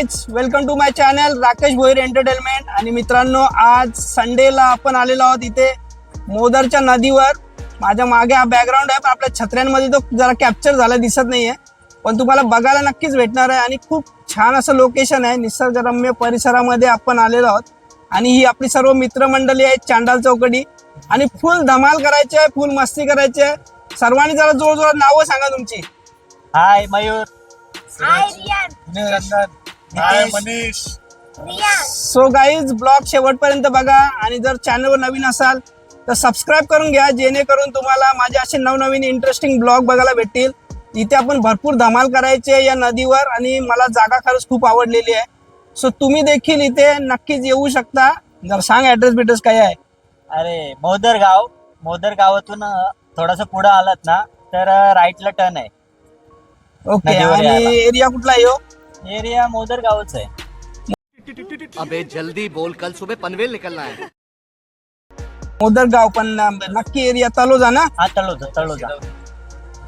Guys welcome to my channel Rakesh Bhoir entertainment आणि मित्रांनो आज संडेला आपण आलेलो आहोत इथे मोदरच्या नदीवर. माझ्या मागे हा बॅकग्राऊंड आहे पण आपल्या छत्र्यांमध्ये तो जरा कॅप्चर झाला दिसत नाहीये. पण तुम्हाला बघायला नक्कीच भेटणार आहे आणि खूप छान असं लोकेशन आहे. निसर्गरम्य परिसरामध्ये आपण आलेलो आहोत. आणि ही आपली सर्व मित्रमंडळी आहेत चांडाल चौकडी. आणि फुल धमाल करायची आहे फुल मस्ती करायची आहे. सर्वांनी जरा जोर जोरात नावं सांगा तुमची. Hi Mayur. Hi Riyan. Hi Manish. So guys blog शेवटपर्यंत बघा आणि जर चॅनलवर नवीन असाल तर सबस्क्राईब करून घ्या जेणेकरून तुम्हाला माझे असे नवनवीन इंटरेस्टिंग ब्लॉग बघायला भेटतील. इथे आपण भरपूर धमाल करायचे या नदीवर आणि मला जागा खरंच खूप आवडलेली आहे. सो तुम्ही देखील इथे नक्कीच येऊ शकता. जर सांग ऍड्रेस बिड्रेस काय आहे? अरे मोदर गाव. मोदर गावातून थोडस पुढे आलात ना तर राईटला टर्न आहे. ओके आणि. एरिया कुठला आहे हो? एरिया मोदर गावच आहे. अबे जल्दी बोल कल सुबह पनवेल निकलना है। मोदर गाव पण नक्की एरिया तलोजा ना? हा तळोजा तळोजा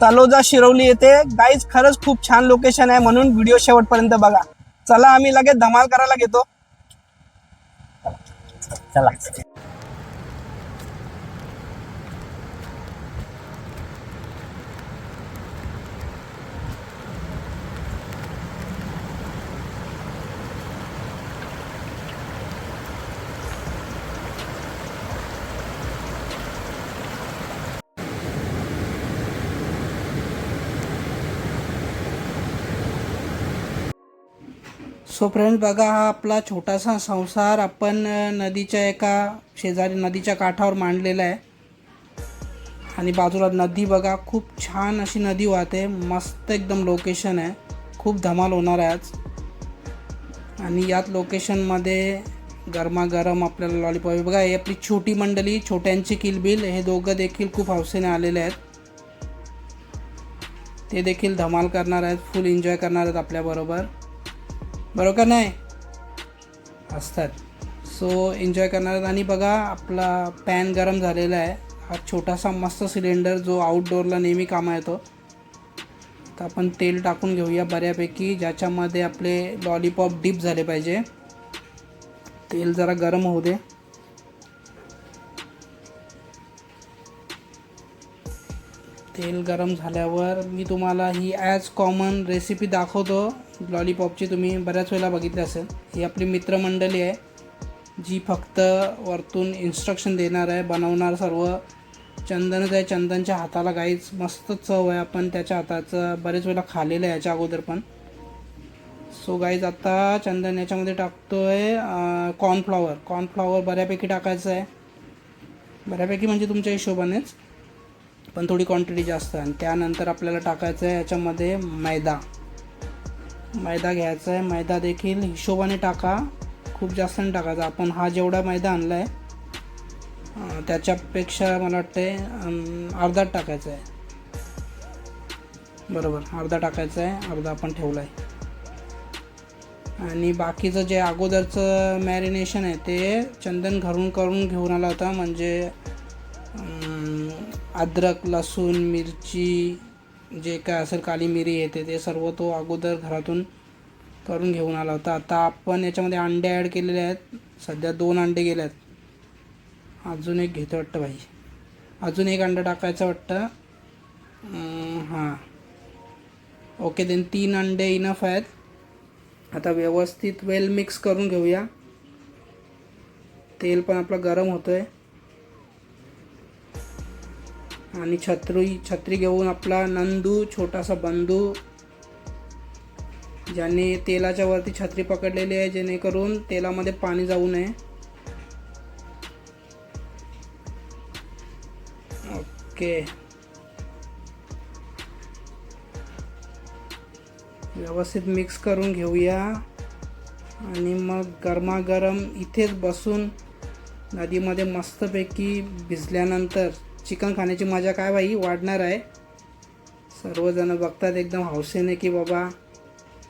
तलोजा शिरवली येते. गाईज खरंच खूप छान लोकेशन आहे म्हणून व्हिडिओ शेवटपर्यंत बघा. चला आम्ही लगेच धमाल करायला घेतो. चला. सो फ्रेंड बघा हा आपला छोटासा संसार आपण नदीच्या एका शेजारी नदीच्या काठावर मांडलेला आहे. आणि बाजूला नदी बघा खूप छान अशी नदी वाहते. मस्त एकदम लोकेशन आहे. खूप धमाल होणार आहे आज. आणि यात लोकेशनमध्ये गरमागरम आपल्याला लॉलीपॉप बघा ही आपली छोटी मंडळी छोट्यांची किलबिल हे दोघं देखील खूप हौसेने आलेले आहेत. ते देखील धमाल करणार आहेत फुल एन्जॉय करणार आहेत आपल्याबरोबर बरोबर का नाही? असतात. सो एन्जॉय करणार आहेत. आणि बघा आपला पॅन गरम झालेला आहे. हा छोटासा मस्त सिलेंडर जो आउटडोअरला नेहमी कामा येतो. तर आपण तेल टाकून घेऊया बऱ्यापैकी ज्याच्यामध्ये आपले लॉलीपॉप डीप झाले पाहिजे. तेल जरा गरम होऊ दे. तेल गरम झाल्यावर मी तुम्हाला ही ॲज कॉमन रेसिपी दाखवतो. लॉलीपॉपची तुम्ही बऱ्याच वेळेला बघितली असेल. ही आपली मित्रमंडळी आहे जी फक्त वरतून इन्स्ट्रक्शन देणार आहे बनवणार सर्व. चंदनच आहे चंदनच्या हाताला गाईच मस्त चव आहे आपण त्याच्या हाताचं. बरेच वेळेला खालेलं आहे याच्या अगोदर पण. सो गाईज आता चंदन याच्यामध्ये टाकतो आहे कॉर्नफ्लॉवर कॉर्नफ्लॉवर बऱ्यापैकी टाकायचं आहे. बऱ्यापैकी म्हणजे तुमच्या हिशोबानेच. पण थोडी क्वांटिटी जास्त आणि त्यानंतर आपल्याला टाकायचं आहे याच्यामध्ये मैदा. मैदा घ्यायचा आहे. मैदा देखील हिशोबाने टाका. खूप जास्त नाही टाकायचा. आपण हा जेवढा मैदा आणला आहे त्याच्यापेक्षा मला वाटते अर्धा टाकायचा आहे. बरोबर अर्धा टाकायचा आहे. अर्धा आपण ठेवला आहे आणि बाकीचं जे अगोदरचं मॅरिनेशन आहे ते चंदन घरून करून घेऊन आला होता. म्हणजे अद्रक लसूण मिरची जे काय असेल काली मिरी येते ते सर्व तो अगोदर घरातून करून घेऊन आला होता. आता आपण याच्यामध्ये अंडे ॲड केलेले आहेत. सध्या दोन अंडे गेले आहेत. अजून एक घेतो वाटतं भाई. अजून एक अंडा टाकायचं वाटतं. हां. ओके देन तीन अंडे इनफ आहेत. आता व्यवस्थित वेल मिक्स करून घेऊया. तेल पण आपलं गरम होतं आहे आणि छत्री छत्री घेऊन आपला नंदू छोटासा बंधू ज्याने तेलाच्या वरती छत्री पकडलेली आहे जेणेकरून तेलामध्ये पाणी जाऊ नये. ओके. व्यवस्थित मिक्स करून घेऊया. आणि मग गरमागरम इथेच बसून नदीमध्ये मस्तपैकी भिजल्यानंतर चिकन खाण्याची मजा काय बाई? वाढणार आहे. सर्वजण बघतात एकदम हौसेने की बाबा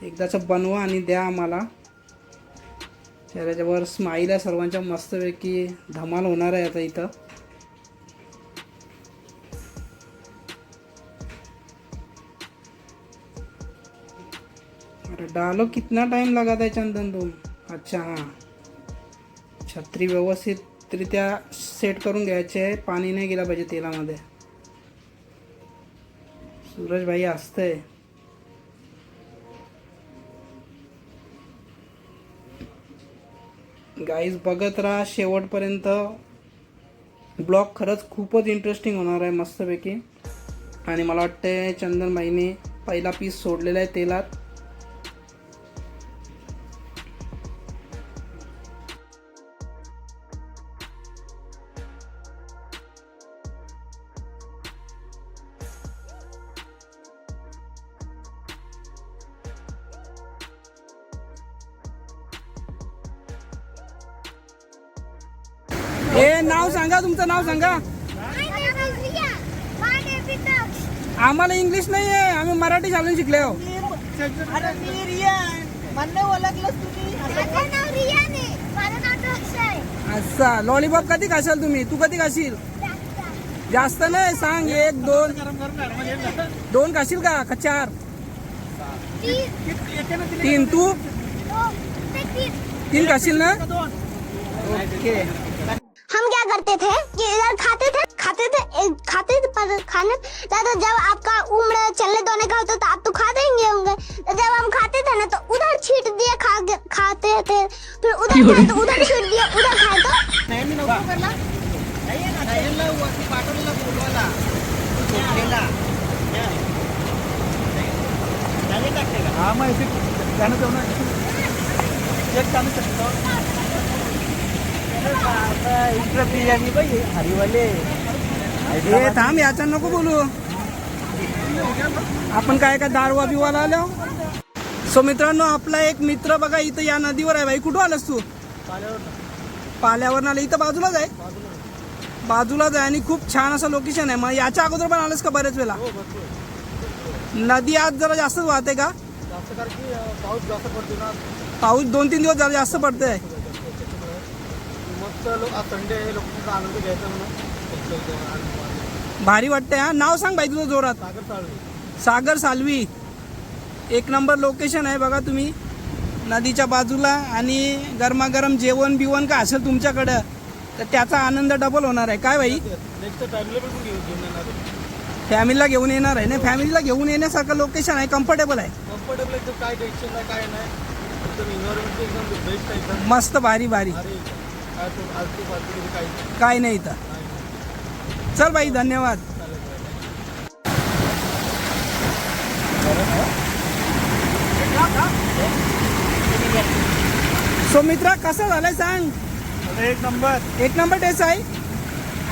एकदाचं बनवा आणि द्या आम्हाला. चेहऱ्याच्यावर स्माईल आहे सर्वांच्या मस्तपैकी. धमाल होणार आहे आता इथं. अरे डालो कितना टाइम लगा था चंदन तुम? अच्छा हां. छत्री व्यवस्थित व्यवस्थितरित्या सेट करून घ्यायचे आहे. पाणी नाही गेला पाहिजे तेलामध्ये. सूरज भाई असतंय. गाईज बघत राहा. शेवटपर्यंत ब्लॉग खरंच खूपच इंटरेस्टिंग होणार आहे मस्तपैकी. आणि मला वाटतं चंदनबाईने पहिला पीस सोडलेला आहे तेलात. ए नाव सांगा तुमचं नाव सांगा. आम्हाला इंग्लिश नाही आहे आम्ही मराठी शाळेत शिकले हो आहे अच्छा लॉलीपॉप कधी खाशाल तुम्ही? तू कधी खाशील जास्त नाही सांग एक दोन. दोन खाशील का? का चार? तीन तू? तीन खाशील ना? ओके. करते थे कि इधर खाते थे खाते थे एक खाते थे पर खाने ज़्यादा जब आपका उम्र चलने दौड़ने का होता तो आप तो खा देंगे होंगे। तो जब हम खाते थे ना तो उधर छीट दिए खा खाते थे। फिर उधर खाए तो उधर छीट दिए उधर खाए तो। नाही मी नको करला यांना वरती पाठवलेला बोलवायला सोडलेला हा इकडं बिर्याणी पाहिजे हरीवाले ए थांब याच्या नको बोलू. आपण काय काय दारवा बिवाला आलो सो मित्रांनो आपला एक मित्र बघा इथं या नदीवर आहे. भाई कुठं आलास तू? पाल्यावर आलं. इथं बाजूलाच आहे? बाजूलाच आहे आणि खूप छान असं लोकेशन आहे. मग याच्या अगोदर पण आलंस का बरेच वेळा नदी आज जरा जास्तच वाहते का? पाऊस दोन तीन दिवस जरा जास्त पडतंय. मस्त लोक आज संडे आहे लोकांचा आनंद घ्यायचा म्हणून. भारी वाटतंय हा? नाव सांग भाई तुझं जोरात. सागर सागर सालवी एक नंबर लोकेशन आहे बघा तुम्ही. नदीच्या बाजूला आणि गरमागरम जेवण बिवण का असेल तुमच्याकडं तर त्याचा आनंद डबल होणार आहे. काय भाई येणार फॅमिलीला घेऊन येणार आहे ना? फॅमिलीला घेऊन येण्यासारखं लोकेशन आहे कम्फर्टेबल आहे. कम्फर्टेबल काय टेन्शन नाही काय नाही. मस्त भारी भारी. काय नाही. इथं. चल भाई धन्यवाद. सो मित्रा कसं झालंय सांग? एक नंबर. एक नंबर टेस्ट आहे.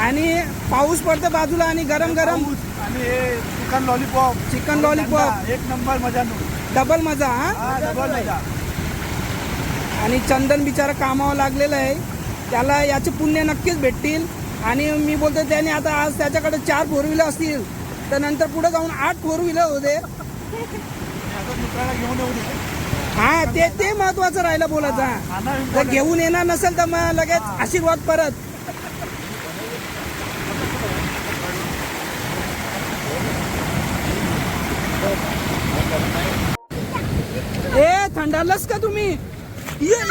आणि पाऊस पडतो बाजूला आणि गरम गरम. आणि हे चिकन लॉलीपॉप. Chicken lollipop. एक नंबर मजा डबल मजा हा? हा डबल मजा. आणि चंदन बिचारा कामावर लागलेलं आहे. त्याला याचे पुण्य नक्कीच भेटतील. आणि मी बोलतो त्याने आता आज त्याच्याकडे चार फोर व्हीलर असतील. तर नंतर पुढे जाऊन आठ फोर व्हीलर होते. दे हा ते ते महत्वाचं राहिलं बोलायचं. तर जर घेऊन येणार नसेल तर मग लगेच आशीर्वाद परत. ए थंडारलाच का तुम्ही? ये.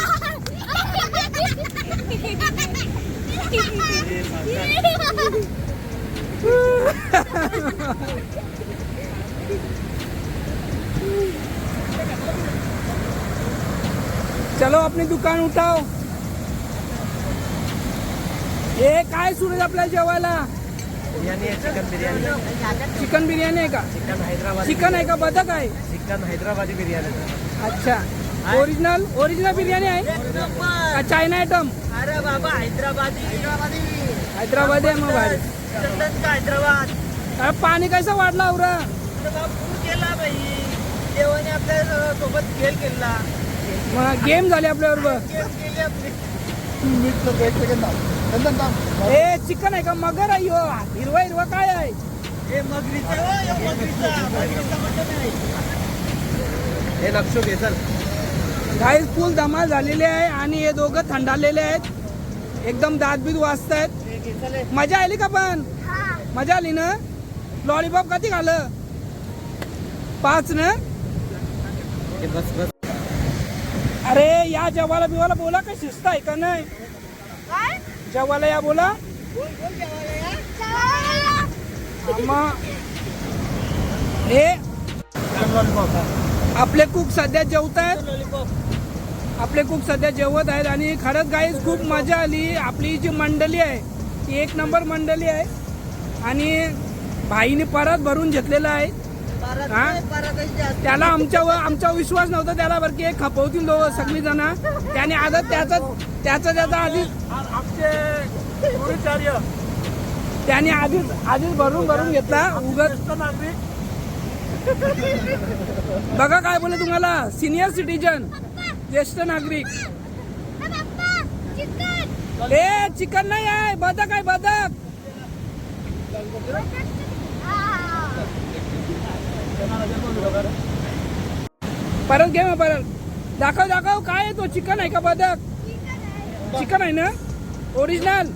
चलो अपनी दुकान उठाओ। ए काय सूरज आपल्याला जेवायला? बिर्याणी आहे चिकन बिर्याणी. चिकन बिर्याणी आहे का? चिकन हैदराबादी. चिकन आहे का? बदक आहे? चिकन हैदराबादी बिर्याणी अच्छा. ओरिजिनल ओरिजिनल बिर्याणी आहे. का चायना आयटम अरे बाबा हैदराबादी. हैदराबादी. हैदराबादी आहे मग भारी चंदन का हैदराबाद? अरे पाणी कसं वाढला आवरा? अरे बाबा पूर केला बाई. देवाने आपल्यासोबत खेळ केला. मग गेम झाले आपल्याबरोबर. खेळ केली आपली. ए चिकन आहे का? मगर आहे ह्यो. हिरवा हिरवा काय आहे? हे मगरीचा हो, हे मगरीचा. मगरीचा मटण आहे. हे लक्षो घे चल. गाईज फुल धमाल झालेली आहे आणि हे दोघं थंडालेले आहेत. एकदम दातबीत वाजतायत मजा आली का पण? मजा आली ना? लॉलीपॉप कधी खाल्लं? पाच ना? बस बस अरे या जवाला बिवाला बोला काय शिस्त आहे का नाही? जेवायला या बोला. हे. आपले कुक सध्या जेवत आहेत. आपले कुक सध्या जेवत आहेत आणि खरंच गाईज खूप मजा आली. आपली जी मंडळी आहे ती एक नंबर मंडळी आहे. आणि भाईने परत भरून घेतलेला आहे. हा? त्याला आमच्यावर आमचा विश्वास नव्हता त्याला बरं की खपवतील दोघं सगळी जण त्याने आता त्याचा त्याचा त्याचा आधीच त्याने आधीच आधीच भरून भरून घेतला. उगत बघा काय बोल तुम्हाला. सिनियर सिटीजन ज्येष्ठ नागरिक. ए चिकन नाही आहे. बदक आहे बदक. परत घे मग परत. दाखव दाखव. काय आहे तो? चिकन आहे का बदक? चिकन आहे ना? ओरिजिनल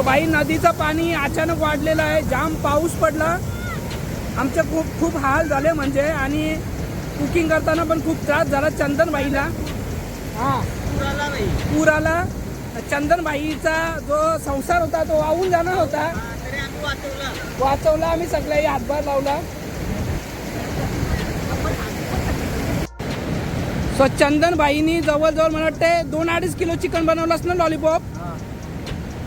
सो बाई नदीचं पाणी अचानक वाढलेलं आहे. जाम पाऊस पडला. आमचे खूप खूप हाल झाले म्हणजे. आणि कुकिंग करताना पण खूप त्रास झाला चंदनबाईला. हां. पूर आला चंदनबाईचा जो संसार होता तो वाहून जाणार होता. वाचवला आम्ही सगळ्याही हातभार लावला. सो चंदनबाईनी जवळजवळ मला वाटते दोन अडीच किलो चिकन बनवलं ना लॉलीपॉप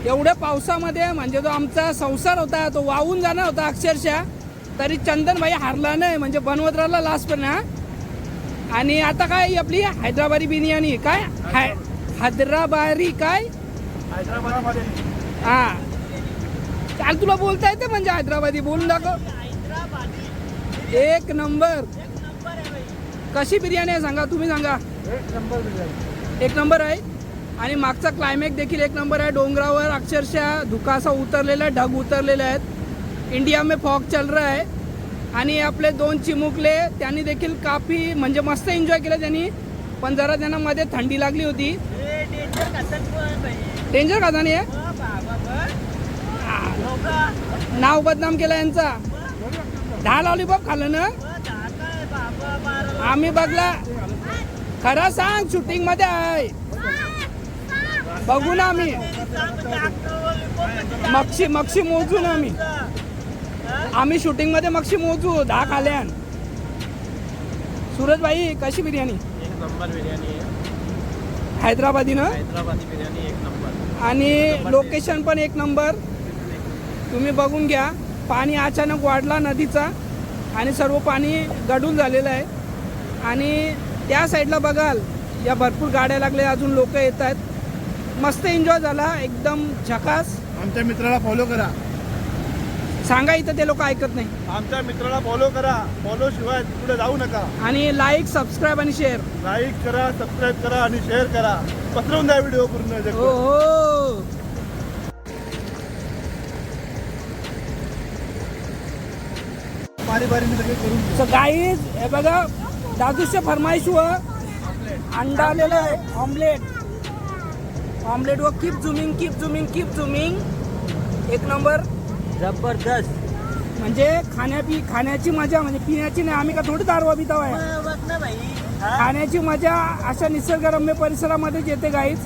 एवढ्या पावसामध्ये म्हणजे जो आमचा संसार होता तो वाहून जाणार होता अक्षरशः तरी चंदनबाई हारला नाही म्हणजे बनवत राहिला लास्ट पण हा. आणि आता काय आपली हैदराबादी बिर्याणी काय? हाय- हैदराबादी काय? हा. चाल तुला बोलता येते म्हणजे हैदराबादी? बोलून दाखव. एक नंबर. कशी बिर्याणी आहे सांगा तुम्ही सांगा. एक नंबर आहे? आणि मागचा क्लायमेट देखील एक नंबर आहे. डोंगरावर अक्षरशः धुकासा उतरलेला आहे ढग उतरलेले आहेत. इंडिया में फॉग चल रहा है आणि आपले दोन चिमुकले त्यांनी देखील काफी म्हणजे मस्त एन्जॉय केलं त्यांनी. पण जरा त्यांना मध्ये थंडी लागली होती. डेंजर का नाही आहे? नाव बदनाम केलं यांचा. दहा लॉलीपॉप खाल्लं ना आम्ही बघला. खरं सांग शूटिंगमध्ये आहे. बघू ना आम्ही. मक्षी मक्षी मोजू ना आम्ही. आम्ही शूटिंगमध्ये मक्षी मोजू दहा खाल्यान सूरज भाई कशी बिर्याणी? एक नंबर बिर्याणी आहे. हैदराबादी ना हैदराबादी बिर्याणी एक नंबर. आणि लोकेशन पण एक नंबर. तुम्ही बघून घ्या. पाणी अचानक वाढला नदीचा आणि सर्व पाणी गडून झालेलं आहे. आणि त्या साईडला बघाल. या भरपूर गाड्या लागल्या अजून लोक येत आहेत मस्त एन्जॉय झाला एकदम झकास. आमच्या मित्राला फॉलो करा. सांगा इथं ते लोक ऐकत नाही. आमच्या मित्राला फॉलो करा. फॉलो शिवाय पुढे जाऊ नका. आणि लाईक सबस्क्राईब आणि शेअर लाईक करा सबस्क्राईब करा आणि शेअर करा. पसरवून द्या व्हिडिओ पूर्ण हो जगभर. हो. बारी बारीने सगळे करून घ्या. सो गाईज हे बघा दादूच्या फरमाईश व अंडा आलेलं आहे ऑमलेट ऑमलेट व keep zooming keep zooming keep zooming एक नंबर. जबरदस्त. म्हणजे खाण्यापी खाण्याची मजा म्हणजे पिण्याची नाही आम्ही का थोडी दारवा बिताव आहे? खाण्याची मजा अशा निसर्गरम्य परिसरामध्येच येते गाईज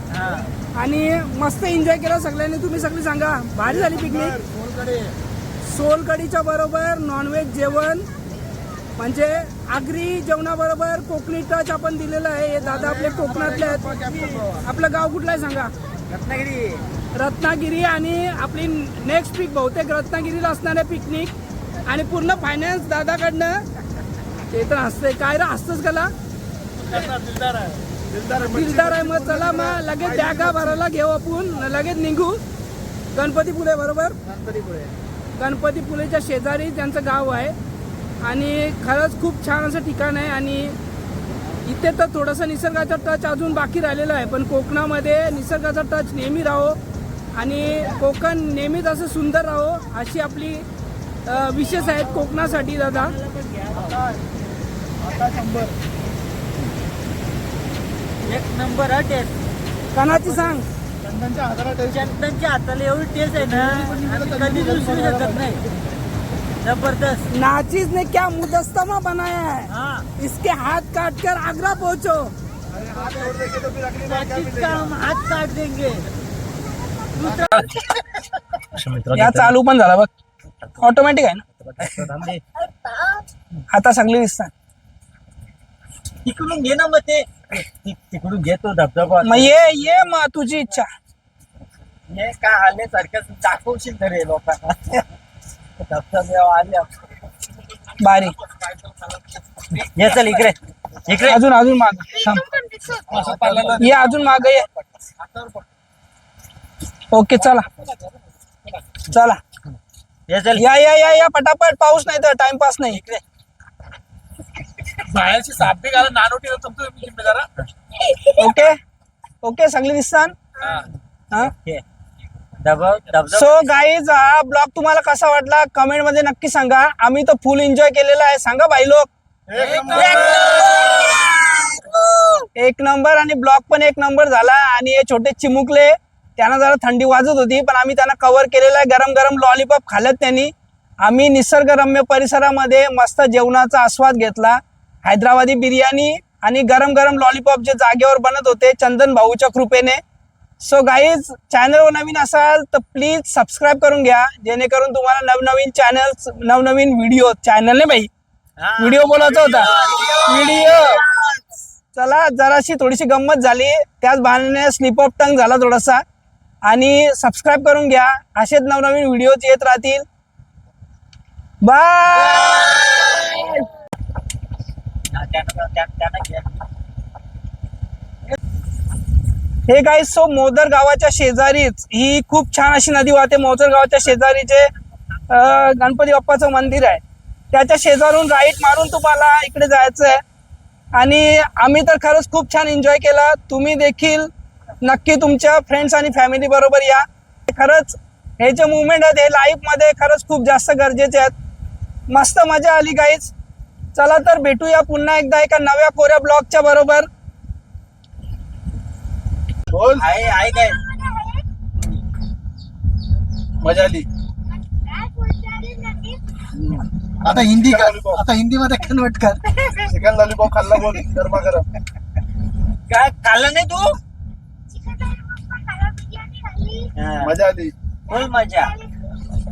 आणि मस्त एन्जॉय केला सगळ्यांनी. तुम्ही सगळी सांगा. भारी झाली पिकनिक सोलकडे सोलकडीच्या बरोबर नॉनव्हेज जेवण. म्हणजे आगरी जेवणाबरोबर कोकणी टच आपण दिलेलं आहे. हे दादा आपले कोकणातले आहेत. आपलं गाव कुठलं आहे सांगा? रत्नागिरी. रत्नागिरी आणि आपली नेक्स्ट पीक बहुतेक रत्नागिरीला असणार आहे पिकनिक आणि पूर्ण फायनान्स दादाकडनं. ते तर हसते काय रे हसतच कला दिलदार आहे. दिलदार मग. चला मग लगेच बॅगा भरायला घेऊ आपण. लगेच निघू. गणपतीपुळे बरोबर? गणपतीपुळे. गणपतीपुळेच्या शेजारी त्यांचं गाव आहे. आणि खरंच खूप छान असं ठिकाण आहे आणि इथे तर थोडासा निसर्गाचा टच अजून बाकी राहिलेला आहे पण कोकणामध्ये निसर्गाचा टच नेहमी राहो आणि कोकण नेहमीच असं सुंदर राहो अशी आपली विशेष आहेत कोकणासाठी दादा. एक नंबर हा टेस्ट कणाची सांग. चंदनच्या हाताला टेस्ट चंदनच्या हाताला एवढी टेस्ट आहे ना कधीच विसरू शकत नाही. जबरदस्त। नाचीज ने क्या मुदस्तमा बनाया है? हाँ। इसके हाथ काट कर आगरा पहुंचो। हम हाथ काट देंगे। या चालू पण झाला बघ. ऑटोमॅटिक आहे ना? आता सगळे दिसतात. तिकडून घे ना मग ते. ति- तिकडून घेतो धबधबा. मग ये ये मग तुझी इच्छा. हे काय आल्यासारखं दाखवशील तरी लोकांना. बारी. ये चल इकडे. इकडे. अजून अजून माग. थांब. ये अजून माग ये. ओके चला. चला. ये चल. या या या या पटापट. पाऊस नाही तर टाइमपास नाही. इकडे. बाहेरची सापी घाला नानोटी तुमचं जिम्मेदार ओके. ओके सगळे दिसतात? हा. हे. सो गाईज हा ब्लॉग तुम्हाला कसा वाटला? कमेंटमध्ये नक्की सांगा. आम्ही तो फुल एन्जॉय केलेला आहे. सांगा भाई लोक. एक नंबर. आणि ब्लॉग पण एक नंबर झाला आणि हे छोटे चिमुकले त्यांना जरा थंडी वाजत होती पण आम्ही त्यांना कव्हर केलेलं आहे. गरम गरम लॉलीपॉप खाल्लेत त्यांनी. आम्ही निसर्गरम्य परिसरामध्ये मस्त जेवणाचा आस्वाद घेतला. हैदराबादी बिर्याणी आणि गरम गरम लॉलीपॉप जे जागेवर बनत होते चंदन भाऊच्या कृपेने. सो गाईज चॅनलवर नवीन असाल तर प्लीज सबस्क्राईब करून घ्या. जेणेकरून तुम्हाला नवनवीन चॅनल नवनवीन व्हिडिओ चॅनल नाही बाई. व्हिडिओ बोलायचा होता. व्हिडिओ चला जराशी थोडीशी गंमत झाली. त्याच बहाण्याने स्लिप ऑफ टंग झाला थोडासा. आणि सबस्क्राईब करून घ्या. असेच नवनवीन व्हिडिओज येत राहतील. बाय त्यांना त्या- त्यांना घे. हे काय सो मोदर गावाच्या शेजारीच ही खूप छान अशी नदी वाहते. मोदर गावाच्या शेजारी जे गणपती बाप्पाचं मंदिर आहे त्याच्या शेजारून राईट मारून तुम्हाला इकडे जायचं आहे आणि आम्ही तर खरंच खूप छान एन्जॉय केला. तुम्ही देखील नक्की तुमच्या फ्रेंड्स आणि फॅमिली बरोबर या. खरंच हे जे मुवमेंट आहेत हे लाईफमध्ये खरंच खूप जास्त गरजेचे आहेत. मस्त मजा आली काहीच चला तर भेटूया पुन्हा एकदा एका नव्या कोऱ्या ब्लॉगच्या बरोबर. बोल. आहे आहे काय? मजा आली. आता हिंदी कर आता हिंदी मध्ये कन्वर्ट कर. चिकन लॉलीपॉप खाल्ला बोल गरमा गरम. काय खाल्लं नाही तू. मजा आली. फुल मजा.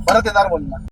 परत येणार बोल ना.